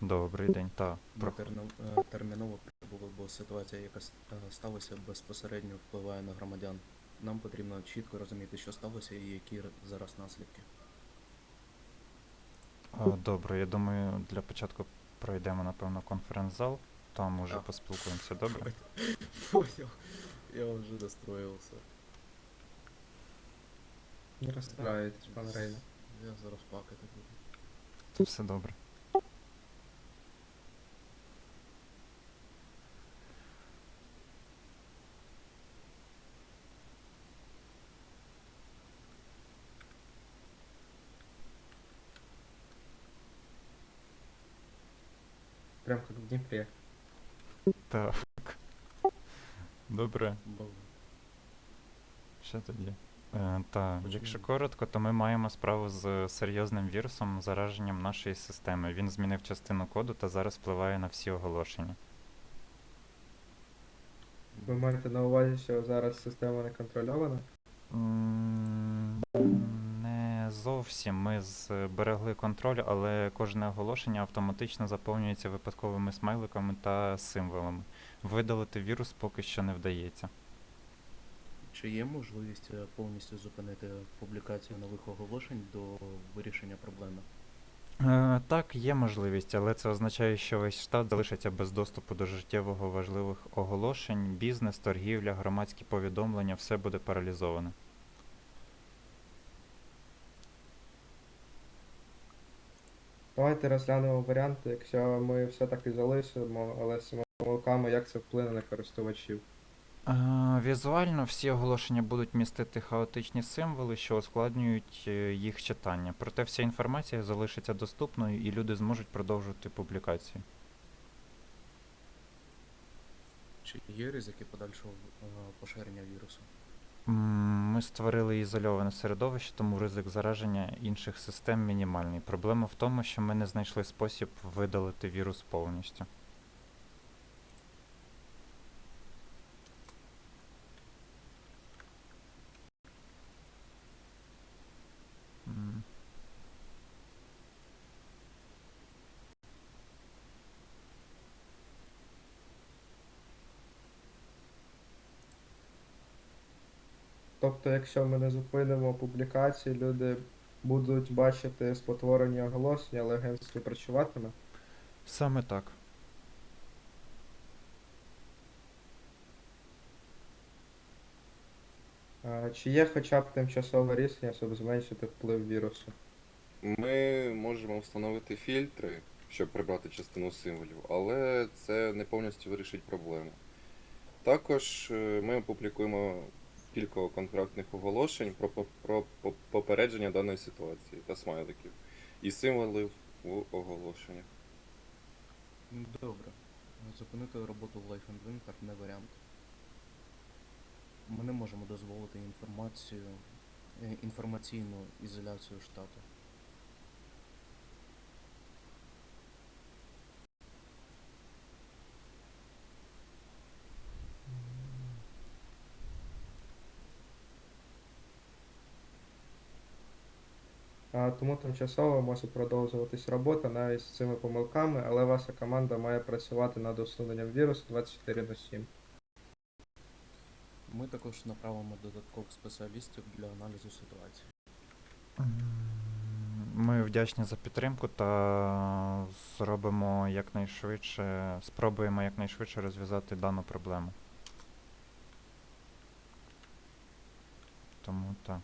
Добрий день, та. Про... е, терміново прибули, бо ситуація, яка е, сталася, безпосередньо впливає на громадян. Нам потрібно чітко розуміти, що сталося і які зараз наслідки. Добре, я думаю, для початку пройдемо, напевно, конференц-зал. Там уже А. поспілкуємося, добре? Понял. Я вже настроївся. Не розстраюйтесь, пан Рейна. Я зараз плакати буду. Все добре. Прям как в Дніпрі. Так. Добре, що тоді? Е, та, якщо коротко, то ми маємо справу з серйозним вірусом, зараженням нашої системи. Він змінив частину коду та зараз впливає на всі оголошення. Ви маєте на увазі, що зараз система не контрольована? М, Не зовсім. Ми зберегли контроль, але кожне оголошення автоматично заповнюється випадковими смайликами та символами. Видалити вірус поки що не вдається. чи є можливість е, повністю зупинити публікацію нових оголошень до вирішення проблеми? Е, так, є можливість, але це означає, що весь штат залишиться без доступу до життєво важливих оголошень, бізнес, торгівля, громадські повідомлення, все буде паралізовано. Давайте розглянемо варіанти, якщо ми все-таки залишимо, але з помилками, як це вплине на користувачів. Візуально всі оголошення будуть містити хаотичні символи, що ускладнюють е, їх читання. Проте вся інформація залишиться доступною і люди зможуть продовжувати публікації. Чи є ризики подальшого е, поширення вірусу? Ми створили ізольоване середовище, тому ризик зараження інших систем мінімальний. Проблема в тому, що ми не знайшли спосіб видалити вірус повністю. Тобто, якщо ми не зупинимо публікації, люди будуть бачити спотворені оголошення, але агентство працюватиме. Саме так. А, Чи є хоча б тимчасове рішення, щоб зменшити вплив вірусу? Ми можемо встановити фільтри, щоб прибрати частину символів, але це не повністю вирішить проблему. Також е, ми опублікуємо кілька конкретних оголошень про, по- про попередження даної ситуації та смайликів і символів у оголошеннях. Добре. Зупинити роботу в Life and Winter не варіант. Ми не можемо дозволити інформацію, е, інформаційну ізоляцію штату. Тому тимчасово може продовжуватись робота навіть з цими помилками, але ваша команда має працювати над усуненням вірусу 24 на 7. Ми також направимо додаткових спеціалістів для аналізу ситуації. Ми вдячні за підтримку та зробимо якнайшвидше, спробуємо якнайшвидше розв'язати дану проблему. Тому так.